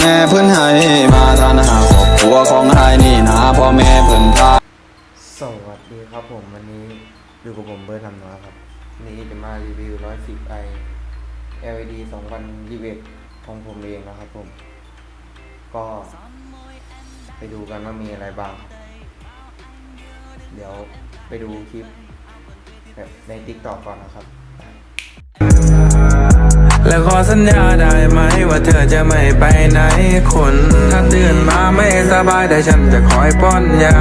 แม่เพื่นให้มาทานหาครอบครัวของไฮนี่นะพ่อแม่เพื่นพาสวัสดีครับผมวันนี้อยู่กับผมเบอร์ทำน้อยครับนี้จะมารีวิว 110i LED 2000 r e v e t ของผมเองนะครับผม ก็ไปดูกันว่ามีอะไรบ้าง เดี๋ยวไปดูคลิปแบบใน TikTok ก่อนนะครับ และขอสัญญาได้ไหม ว่าเธอจะไม่ไปไหนคน ถ้าตื่นมาไม่สบายแต่ฉันจะคอยป้อนยา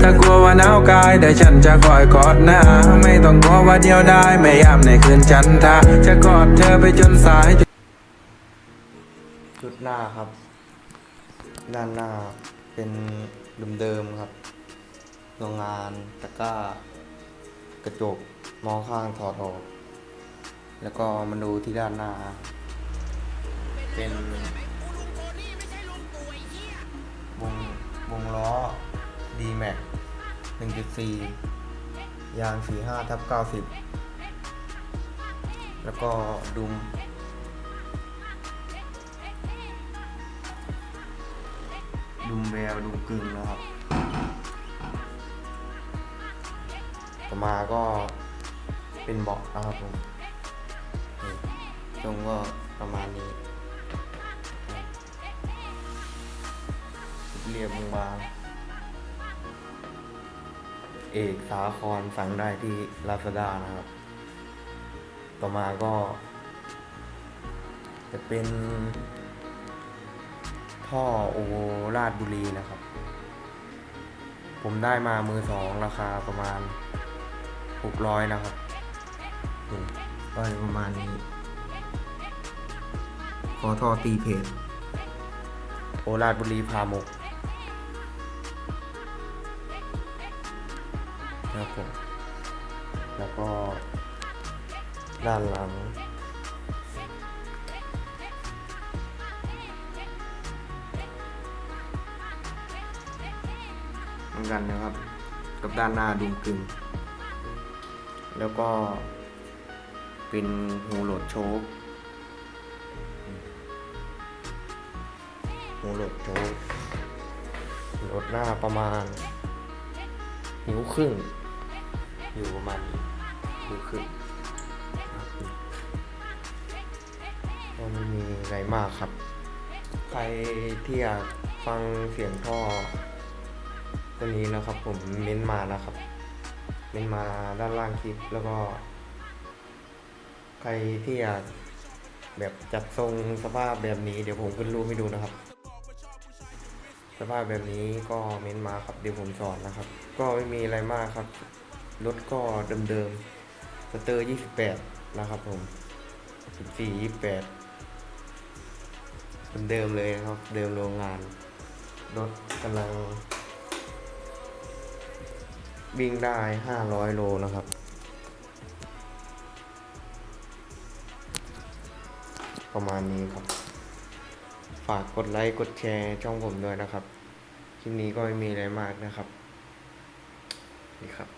ถ้ากลัวว่าหนาวกายแต่ฉันจะคอยกอดหน้า ไม่ต้องกลัวว่าเดียวได้ไม่ยามในคืนจันทราจะกอดเธอไปจนสายชุดหน้าครับ ด้านหน้าเป็นเดิมๆครับโรงงานตะกร้ากระจกมองข้างถอดออก แล้วก็มาดูที่ด้านหน้า เป็นวงวงล้อ D Max 1.4 ยาง 45ทับ90 แล้วก็ดุม ดุมแววดุมกึ่งนะครับต่อมาก็เป็นเบาะนะครับผม ตรงก็ประมาณนี้ เรียบบางเอกสาครสั่งได้ที่ Lazada นะครับ ต่อมาก็ จะเป็น ท่อโอราชบุรีนะครับ ผมได้มามือสองราคาประมาณหกร้อยนะครับก็ประมาณนี้ ขอท่อตีเพจโอราชบุรีพาหมกนะครับผมแล้วก็ด้านหลังเหมือนกันนะครับ กับด้านหน้าดุมกึ่งแล้วก็เป็นหูโหลดโชค หูโหลดโชคโหลดหน้าประมาณ นิ้วครึ่ง อยู่ประมาณนิ้วครึ่งก็ไม่มีอะไรมากครับ ใครที่อยากฟังเสียงท่อตัวนี้นะครับ ผมเม้นมานะครับเม้นมาด้านล่างคลิปแล้วก็ ใครที่อยากแบบจัดทรงสภาพแบบนี้เดี๋ยวผมขึ้นรูปให้ดูนะครับ สภาพแบบนี้ก็เม้นมาครับเดี๋ยวผมสอนนะครับ ก็ไม่มีอะไรมากครับ รถก็เดิมๆสเตอร์ 28 นะครับผม 14 28เดิมๆเลยนะครับ เดิมโรงงาน รถกำลังวิ่งได้ 500 โลนะครับ ประมาณนี้ครับ ฝากกดไลค์กดแชร์ช่องผมด้วยนะครับ คลิปนี้ก็ไม่มีอะไรมากนะครับ นี่ครับ